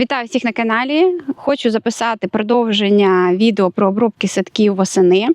Вітаю всіх на каналі. Хочу записати продовження відео про обробки садків восени.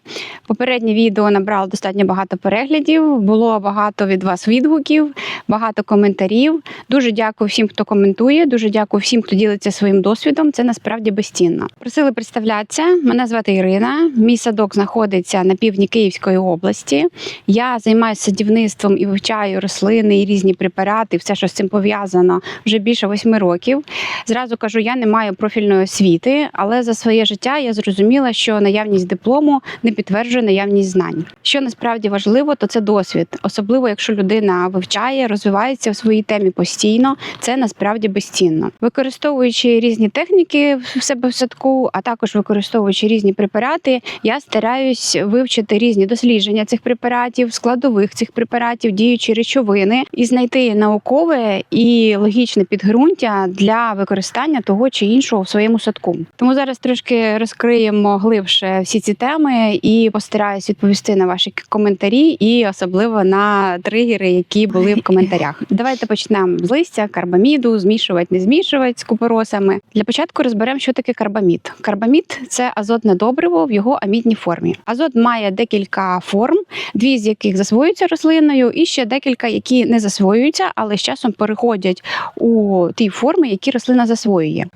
Попереднє відео набрало достатньо багато переглядів. Було багато від вас відгуків, багато коментарів. Дуже дякую всім, хто коментує. Дуже дякую всім, хто ділиться своїм досвідом. Це насправді безцінно. Просили представлятися. Мене звати Ірина. Мій садок знаходиться на півдні Київської області. Я займаюся садівництвом і вивчаю рослини і різні препарати. Все, що з цим пов'язано, вже більше восьми років. Зразу кажу, я не маю профільної освіти, але за своє життя я зрозуміла, що наявність диплому не підтверджує наявність знань. Що насправді важливо, то це досвід, особливо якщо людина вивчає, розвивається в своїй темі постійно. Це насправді безцінно. Використовуючи різні техніки в себе в садку, а також використовуючи різні препарати, я стараюсь вивчити різні дослідження цих препаратів, складових цих препаратів, діючі речовини і знайти наукове і логічне підґрунтя для використання того чи іншого в своєму садку. Тому зараз трошки розкриємо глибше всі ці теми і постараюсь відповісти на ваші коментарі, і особливо на тригери, які були в коментарях. Давайте почнемо з листя, карбаміду, змішувати, не змішувати з купоросами. Для початку розберемо, що таке карбамід. Карбамід це азотне добриво в його амідній формі. Азот має декілька форм, дві з яких засвоюються рослиною, і ще декілька, які не засвоюються, але з часом переходять у ті форми, які рослина засвоює.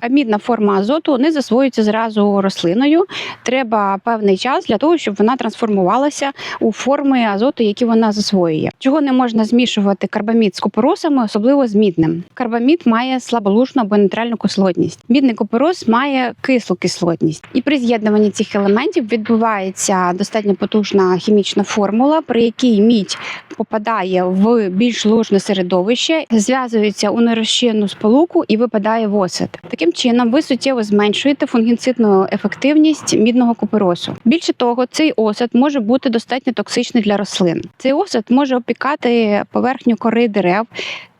Амідна форма азоту не засвоюється зразу рослиною. Треба певний час для того, щоб вона трансформувалася у форми азоту, які вона засвоює. Чого не можна змішувати карбамід з купоросами, особливо з мідним. Карбамід має слаболужну або нейтральну кислотність. Мідний купорос має кислу кислотність. І при з'єднуванні цих елементів відбувається достатньо потужна хімічна формула, при якій мідь попадає в більш лужне середовище, зв'язується у нерозчинну сполуку і випадає в. Таким чином, ви суттєво зменшуєте фунгіцидну ефективність мідного куперосу. Більше того, цей осад може бути достатньо токсичний для рослин. Цей осад може опікати поверхню кори дерев.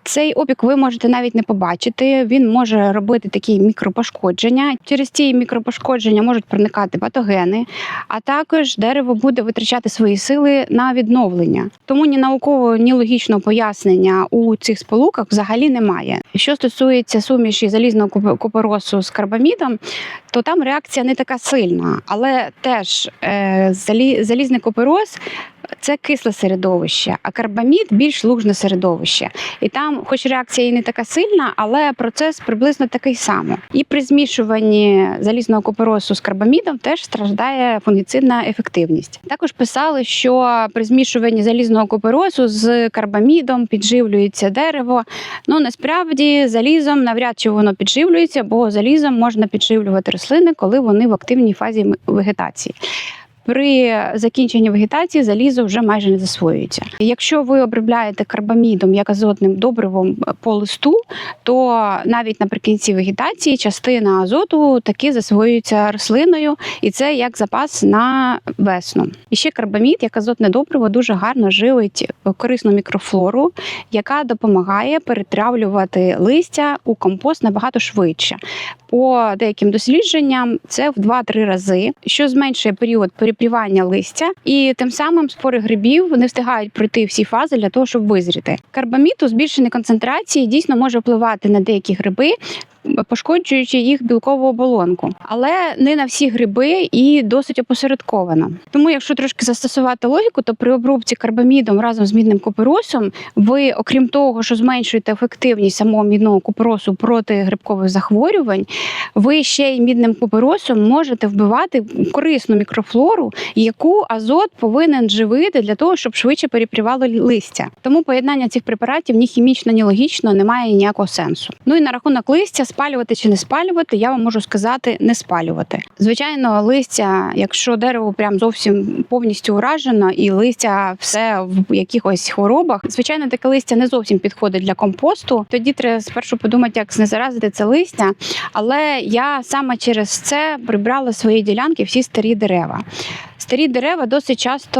Цей опік ви можете навіть не побачити. Він може робити такі мікропошкодження. Через ці мікропошкодження можуть проникати патогени, а також дерево буде витрачати свої сили на відновлення. Тому ні наукового, ні логічного пояснення у цих сполуках взагалі немає. Що стосується суміші залізного купоросу з карбамідом, то там реакція не така сильна, але теж е, залі, залізний купорос. Це кисле середовище, а карбамід більш лужне середовище. І там, хоч реакція і не така сильна, але процес приблизно такий самий. І при змішуванні залізного купоросу з карбамідом теж страждає фунгіцидна ефективність. Також писали, що при змішуванні залізного купоросу з карбамідом підживлюється дерево. Ну насправді залізом навряд чи воно підживлюється, бо залізом можна підживлювати рослини, коли вони в активній фазі вегетації. При закінченні вегетації залізо вже майже не засвоюється. Якщо ви обробляєте карбамідом як азотним добривом по листу, то навіть наприкінці вегетації частина азоту таки засвоюється рослиною, і це як запас на весну. І ще карбамід, як азотне добриво, дуже гарно живить корисну мікрофлору, яка допомагає перетравлювати листя у компост набагато швидше. По деяким дослідженням це в 2-3 рази, що зменшує період перепрівання листя, і тим самим спори грибів не встигають пройти всі фази для того, щоб визріти. Карбамід у збільшеній концентрації дійсно може впливати на деякі гриби. Пошкоджуючи їх білкову оболонку, але не на всі гриби і досить опосередковано. Тому, якщо трошки застосувати логіку, то при обробці карбамідом разом з мідним купоросом, ви, окрім того, що зменшуєте ефективність самого мідного купоросу проти грибкових захворювань, ви ще й мідним купоросом можете вбивати корисну мікрофлору, яку азот повинен живити для того, щоб швидше перепрівало листя. Тому поєднання цих препаратів ні хімічно, ні логічно не має ніякого сенсу. Ну і на рахунок листя, спалювати чи не спалювати, я вам можу сказати не спалювати. Звичайно, листя, якщо дерево прям зовсім повністю уражено, і листя все в якихось хворобах, звичайно, таке листя не зовсім підходить для компосту. Тоді треба спершу подумати, як знезаразити це листя. Але я саме через це прибрала з своєї ділянки всі старі дерева. Старі дерева досить часто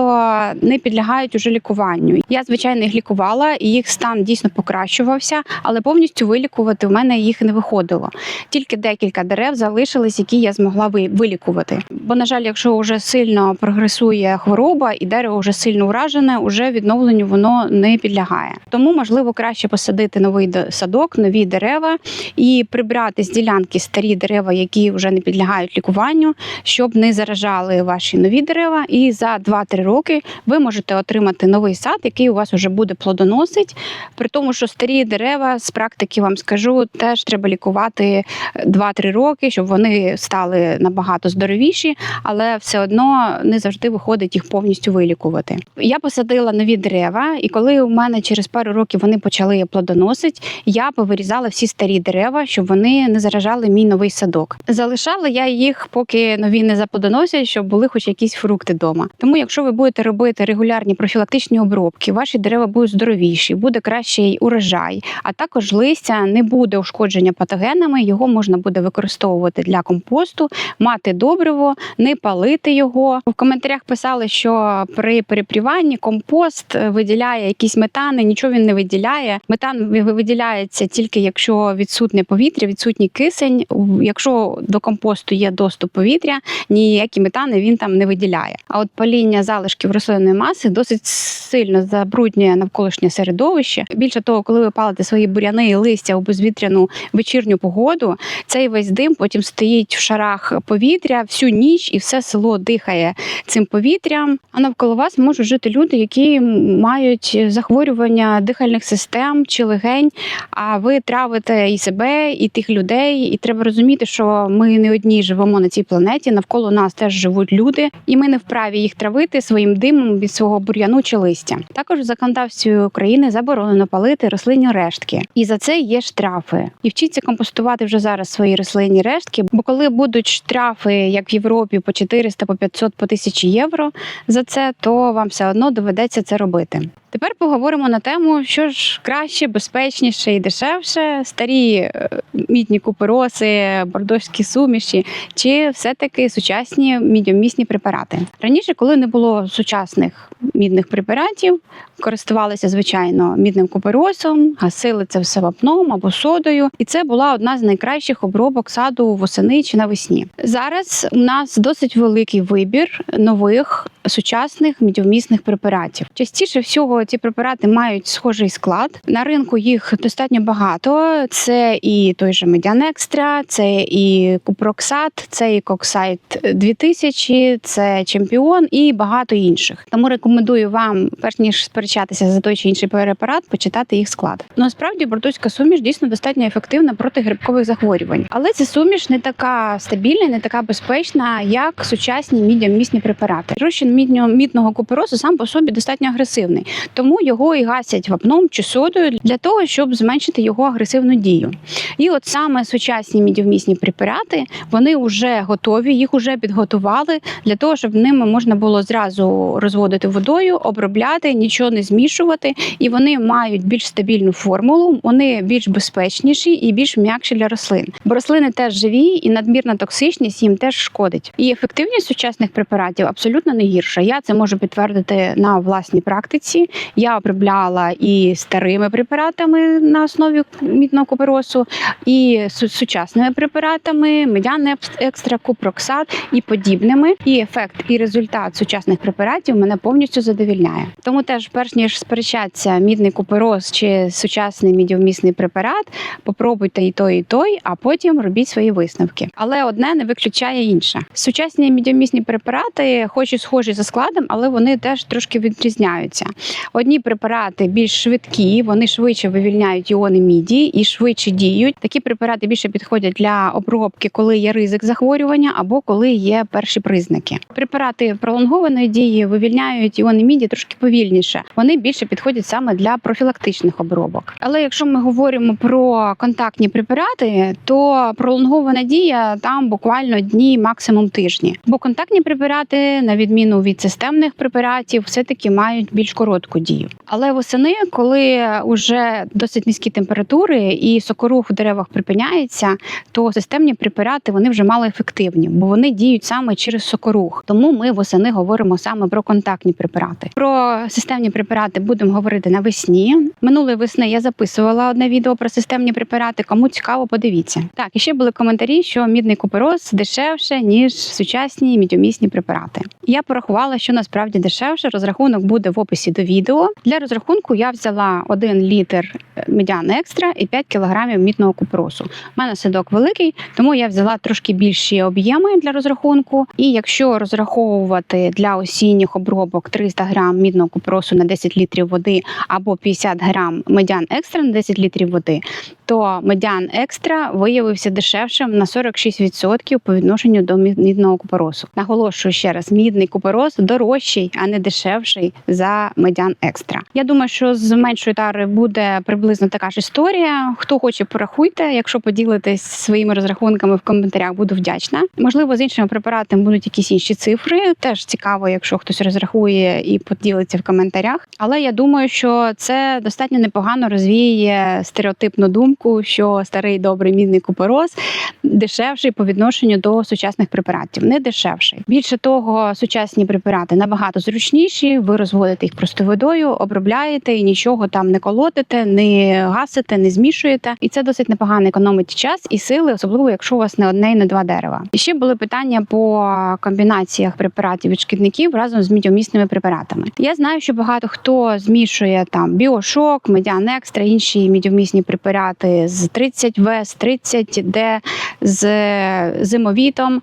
не підлягають уже лікуванню. Я звичайно їх лікувала, і їх стан дійсно покращувався, але повністю вилікувати в мене їх не виходило. Тільки декілька дерев залишились, які я змогла вилікувати. Бо, на жаль, якщо вже сильно прогресує хвороба і дерево вже сильно уражене, уже відновленню воно не підлягає. Тому можливо краще посадити новий садок, нові дерева і прибрати з ділянки старі дерева, які вже не підлягають лікуванню, щоб не заражали ваші нові дерева. І за 2-3 роки ви можете отримати новий сад, який у вас вже буде плодоносить. При тому, що старі дерева з практики вам скажу, теж треба лікувати 2-3 роки, щоб вони стали набагато здоровіші, але все одно не завжди виходить їх повністю вилікувати. Я посадила нові дерева, і коли у мене через пару років вони почали плодоносити, я повирізала всі старі дерева, щоб вони не заражали мій новий садок. Залишала я їх, поки нові не заплодоносять, щоб були хоч якісь фрукти вдома. Тому, якщо ви будете робити регулярні профілактичні обробки, ваші дерева будуть здоровіші, буде кращий урожай, а також листя не буде ушкодження патогенами. Його можна буде використовувати для компосту, мати добриво, не палити його. В коментарях писали, що при перепріванні компост е, виділяє якісь метани. Нічого він не виділяє. Метан виділяється тільки якщо відсутне повітря, відсутній кисень. Якщо до компосту є доступ повітря, ніякі метани він там не виділяє. А от паління залишків рослинної маси досить сильно забруднює навколишнє середовище. Більше того, коли ви палите свої буряни і листя у безвітряну вечірню погоду, цей весь дим потім стоїть в шарах повітря всю ніч, і все село дихає цим повітрям. А навколо вас можуть жити люди, які мають захворювання дихальних систем чи легень. А ви травите і себе, і тих людей. І треба розуміти, що ми не одні живемо на цій планеті. Навколо нас теж живуть люди, і ми не вправі їх травити своїм димом від свого бур'яну чи листя. Також в законодавстві України заборонено палити рослинні рештки, і за це є штрафи. І вчіться компостувати вже зараз свої рослинні рештки. Бо коли будуть штрафи, як в Європі, по 400, по 500, по 1000 євро за це, то вам все одно доведеться це робити. Тепер поговоримо на тему, що ж краще, безпечніше і дешевше, старі е, мідні купероси, бордоські суміші, чи все-таки сучасні мідіомісні препарати. Раніше, коли не було сучасних мідних препаратів, користувалися звичайно мідним куперосом, гасили це все вапном або содою, і це була одна з найкращих обробок саду восени чи навесні. Зараз у нас досить великий вибір нових сучасних мідівмісних препаратів. Частіше всього ці препарати мають схожий склад. На ринку їх достатньо багато. Це і той же Медіан Екстра, це і Купроксат, це і Коксайт 2000, це Чемпіон і багато інших. Тому рекомендую вам, перш ніж сперечатися за той чи інший препарат, почитати їх склад. Насправді бордоська суміш дійсно достатньо ефективна проти грибкових захворювань, але ця суміш не така стабільна, не така безпечна, як сучасні мідіомісні препарати. Розчин мідного куперозу сам по собі достатньо агресивний, тому його і гасять вапном чи содою для того, щоб зменшити його агресивну дію. І от саме сучасні мідівмісні препарати вони вже готові, їх вже підготували для того, щоб ними можна було зразу розводити водою, обробляти, нічого не змішувати, і вони мають більш стабільну формулу, вони більш безпечніші і більш м'якші для рослин. Бо рослини теж живі, і надмірна токсичність їм теж шкодить. І ефективність сучасних препаратів абсолютно не гірша. Я це можу підтвердити на власній практиці. Я обробляла і старими препаратами на основі мідного куперосу, і сучасними препаратами, медян екстра, купроксат і подібними. І ефект і результат сучасних препаратів мене повністю задовільняє. Тому теж, перш ніж сперечатися, мідний купероз чи сучасний мідіомісний препарат, попробуйте і той, і той, а потім робіть свої висновки. Але одне не виключає інше. Сучасні мідіомісні препарати, хоч і схожі за складом, але вони теж трошки відрізняються. Одні препарати більш швидкі, вони швидше вивільняють іони міді і швидше діють. Такі препарати більше підходять для обробки, коли є ризик захворювання або коли є перші признаки. Препарати пролонгованої дії вивільняють іони міді трошки повільніше. Вони більше підходять саме для профілактичних обробок. Але якщо ми говоримо про контактні препарати, то пролонгована дія там буквально дні, максимум тижні. Бо контактні препарати, на відміну від системних препаратів, все-таки мають більш коротку дію. Але восени, коли вже досить низькі температури і сокорух в деревах припиняється, то системні препарати вони вже мало ефективні, бо вони діють саме через сокорух. Тому ми восени говоримо саме про контактні препарати. Про системні препарати будемо говорити навесні. Минулої весни я записувала одне відео про системні препарати. Кому цікаво, подивіться. Так, і ще були коментарі, що мідний купероз дешевше ніж сучасні мідьомісні препарати. Я порахувала, що насправді дешевше. Розрахунок буде в описі до відео. Для розрахунку я взяла 1 літр медян екстра і 5 кілограмів мітного купросу. У мене садок великий, тому я взяла трошки більші об'єми для розрахунку. І якщо розраховувати для осінніх обробок 300 грам мідного купросу на 10 літрів води або 50 грам медян екстра на 10 літрів води, то медян екстра виявився дешевшим на 46% по відношенню до мідного куперозу. Наголошую ще раз: мідний купероз дорожчий, а не дешевший за медян екстра. Я думаю, що з меншої тари буде приблизно така ж історія. Хто хоче, порахуйте. Якщо поділитесь своїми розрахунками в коментарях, буду вдячна. Можливо, з іншими препаратами будуть якісь інші цифри. Теж цікаво, якщо хтось розрахує і поділиться в коментарях. Але я думаю, що це достатньо непогано розвіє стереотипну думку, що старий добрий мідний купероз дешевший по відношенню до сучасних препаратів. Не дешевший. Більше того, сучасні препарати набагато зручніші. Ви розводите їх просто водою, обробляєте і нічого там не колотите, не гасите, не змішуєте. І це досить непогано економить час і сили, особливо якщо у вас не одне і не два дерева. І ще були питання по комбінаціях препаратів від шкідників разом з мідіомісними препаратами. Я знаю, що багато хто змішує там біошок, медіан екстра, інші мідіомісні препарати з 30 В, з 30 Д, з зимовітом.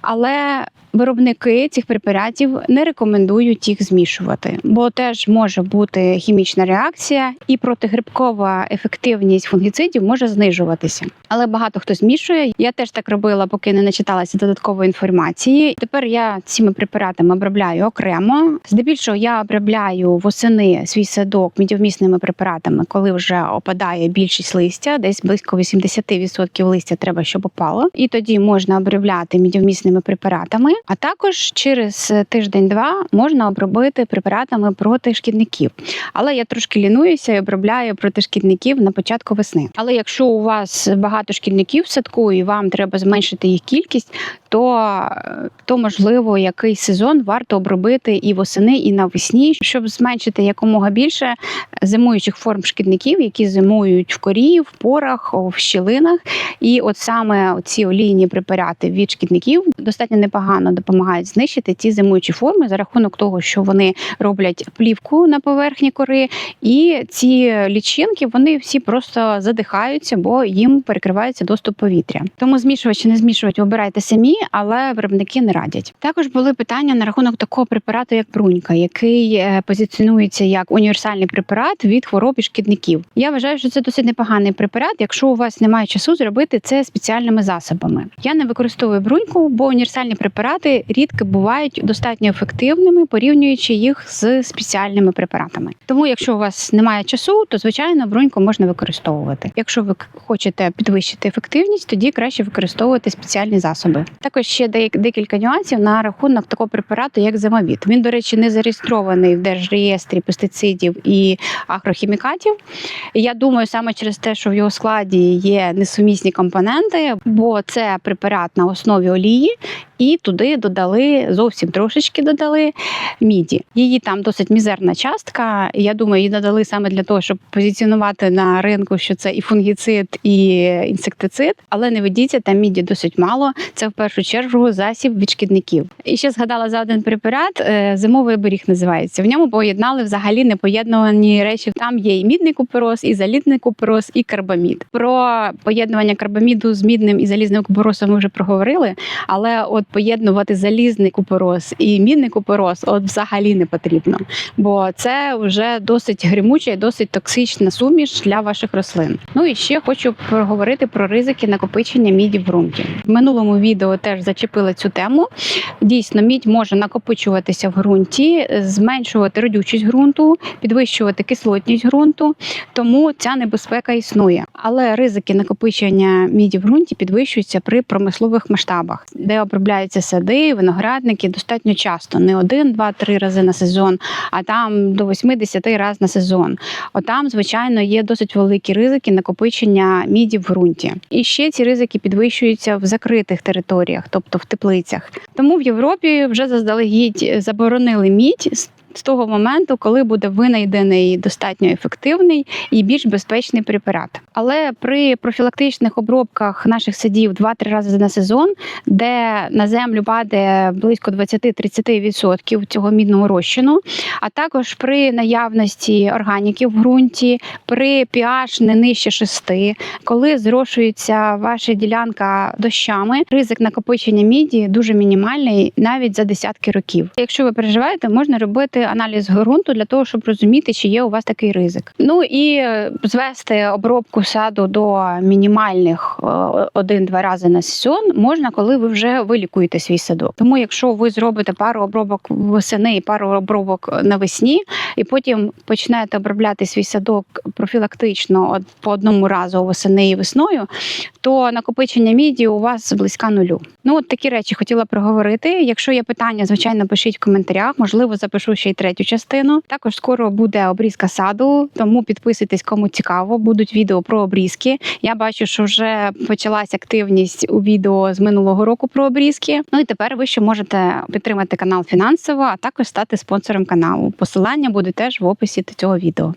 Але виробники цих препаратів не рекомендують їх змішувати, бо теж може бути хімічна реакція, і протигрибкова ефективність фунгіцидів може знижуватися. Але багато хто змішує. Я теж так робила, поки не начиталася додаткової інформації. Тепер я цими препаратами обробляю окремо. Здебільшого я обробляю восени свій садок мідівмісними препаратами, коли вже опадає більшість листя, десь близько 80% листя треба, щоб опало. І тоді можна обробляти мідівмісними препаратами. А також через тиждень-два можна обробити препаратами проти шкідників. Але я трошки лінуюся і обробляю проти шкідників на початку весни. Але якщо у вас багато шкідників в садку і вам треба зменшити їх кількість, то, то можливо який сезон варто обробити і восени, і навесні, щоб зменшити якомога більше зимуючих форм шкідників, які зимують в корі, в порах, в щілинах. І от саме ці олійні препарати від шкідників достатньо непогано допомагають знищити ці зимуючі форми за рахунок того, що вони роблять плівку на поверхні кори, і ці лічинки вони всі просто задихаються, бо їм перекривається доступ повітря. Тому змішувати чи не змішувати обирайте самі, але виробники не радять. Також були питання на рахунок такого препарату, як брунька, який е, позиціонується як універсальний препарат від хвороб і шкідників. Я вважаю, що це досить непоганий препарат, якщо у вас немає часу зробити це спеціальними засобами. Я не використовую бруньку, бо універсальні препарати рідко бувають достатньо ефективними, порівнюючи їх з спеціальними препаратами. Тому, якщо у вас немає часу, то звичайно бруньку можна використовувати. Якщо ви хочете підвищити ефективність, тоді краще використовувати спеціальні засоби. Також ще декілька нюансів на рахунок такого препарату, як зимовіт. Він, до речі, не зареєстрований в держреєстрі пестицидів і агрохімікатів. Я думаю, саме через те, що в його складі є несумісні компоненти, бо це препарат на основі олії. І туди додали зовсім трошечки додали міді. Її там досить мізерна частка. Я думаю, її додали саме для того, щоб позиціонувати на ринку, що це і фунгіцид, і інсектицид. Але не ведіться, там міді досить мало. Це в першу чергу засіб від шкідників. І ще згадала за один препарат. е, Зимовий оберіг називається. В ньому поєднали взагалі непоєднувані речі. Там є і мідний купероз, і залізний купероз, і карбамід. Про поєднування карбаміду з мідним і залізним куперозом ми вже проговорили. Але от поєднувати залізний купероз і мідний купероз от взагалі не потрібно, бо це вже досить гримуча і досить токсична суміш для ваших рослин. Ну і ще хочу проговорити про ризики накопичення міді в ґрунті. В минулому відео теж зачепили цю тему. Дійсно, мідь може накопичуватися в ґрунті, зменшувати родючість ґрунту, підвищувати кислотність ґрунту, тому ця небезпека існує. Але ризики накопичення міді в ґрунті підвищуються при промислових масштабах, де обробляють обробляються сади, виноградники достатньо часто, не один, два, три рази на сезон, а там до 80 разів на сезон. Отам, звичайно, є досить великі ризики накопичення міді в ґрунті. І ще ці ризики підвищуються в закритих територіях, тобто в теплицях. Тому в Європі вже заздалегідь заборонили мідь. З- того моменту, коли буде винайдений достатньо ефективний і більш безпечний препарат. Але при профілактичних обробках наших садів 2-3 рази на сезон, де на землю падає близько 20-30% цього мідного розчину, а також при наявності органіків в ґрунті, при pH не нижче 6, коли зрошується ваша ділянка дощами, ризик накопичення міді дуже мінімальний навіть за десятки років. Якщо ви переживаєте, можна робити аналіз ґрунту для того, щоб розуміти, чи є у вас такий ризик. Ну і е, звести обробку саду до мінімальних е, один-два рази на сезон можна, коли ви вже вилікуєте свій садок. Тому, якщо ви зробите пару обробок восени і пару обробок навесні, і потім починаєте обробляти свій садок профілактично по одному разу восени і весною, то накопичення міді у вас близька нулю. Ну от такі речі хотіла проговорити. Якщо є питання, звичайно, пишіть в коментарях. Можливо, запишу ще й третю частину. Також скоро буде обрізка саду, тому підписуйтесь, кому цікаво. Будуть відео про обрізки. Я бачу, що вже почалась активність у відео з минулого року про обрізки. Ну і тепер ви ще можете підтримати канал фінансово, а також стати спонсором каналу. Посилання буде теж в описі до цього відео.